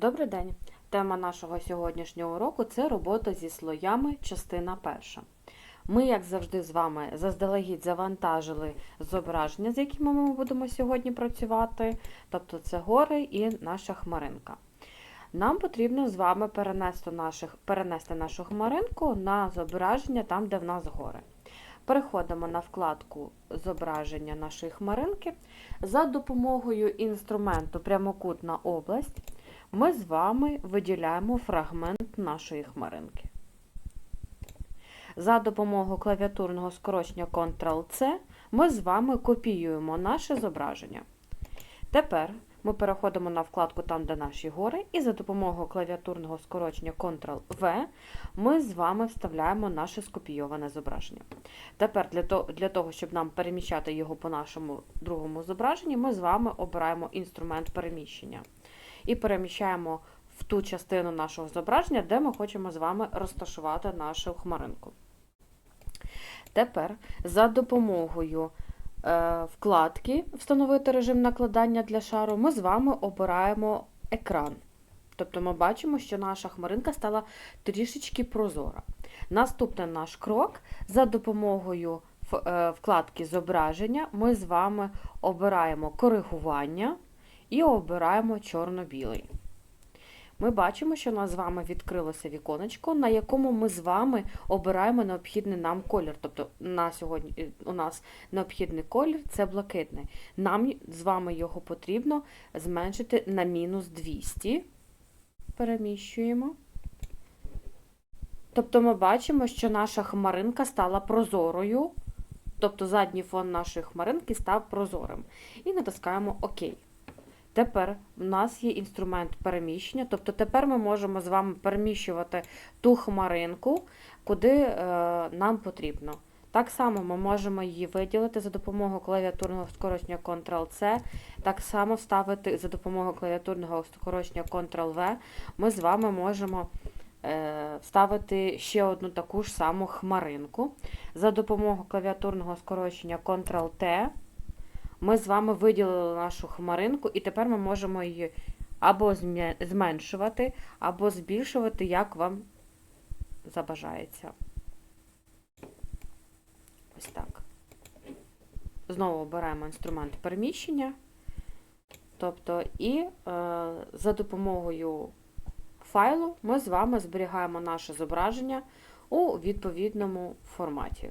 Добрий день! Тема нашого сьогоднішнього уроку це робота зі слоями, частина перша. Ми, як завжди, з вами заздалегідь завантажили зображення, з якими ми будемо сьогодні працювати, тобто це гори і наша хмаринка. Нам потрібно з вами перенести, наших, перенести нашу хмаринку на зображення там, де в нас гори. Переходимо на вкладку зображення нашої хмаринки. За допомогою інструменту прямокутна область ми з вами виділяємо фрагмент нашої хмаринки. За допомогою клавіатурного скорочення Ctrl-C ми з вами копіюємо наше зображення. Тепер ми переходимо на вкладку там, де наші гори, і за допомогою клавіатурного скорочення Ctrl-V ми з вами вставляємо наше скопійоване зображення. Тепер для того, щоб нам переміщати його по нашому другому зображенні, ми з вами обираємо інструмент переміщення і переміщаємо в ту частину нашого зображення, де ми хочемо з вами розташувати нашу хмаринку. Тепер за допомогою е, вкладки Встановити режим накладання для шару, ми з вами обираємо екран. Тобто ми бачимо, що наша хмаринка стала трішечки прозора. Наступний наш крок за допомогою е, вкладки зображення ми з вами обираємо коригування і обираємо чорно-білий. Ми бачимо, що у нас з вами відкрилося віконечко, на якому ми з вами обираємо необхідний нам колір. Тобто на сьогодні е, у нас необхідний колір це блакитний. Нам з вами його потрібно зменшити на мінус 200. Переміщуємо. Тобто ми бачимо, що наша хмаринка стала прозорою. Тобто задній фон нашої хмаринки став прозорим. І натискаємо ОК. Тепер у нас є інструмент переміщення, тобто тепер ми можемо з вами переміщувати ту хмаринку, куди е, нам потрібно. Так само ми можемо її виділити за допомогою клавіатурного скорочення Ctrl-C, так само вставити за допомогою клавіатурного скорочення Ctrl-V. Ми з вами можемо е, вставити ще одну таку ж саму хмаринку. За допомогою клавіатурного скорочення Ctrl-T ми з вами виділили нашу хмаринку, і тепер ми можемо її або зменшувати, або збільшувати, як вам забажається. Ось так. Знову обираємо інструмент переміщення. Тобто, і е, за допомогою файлу ми з вами зберігаємо наше зображення у відповідному форматі.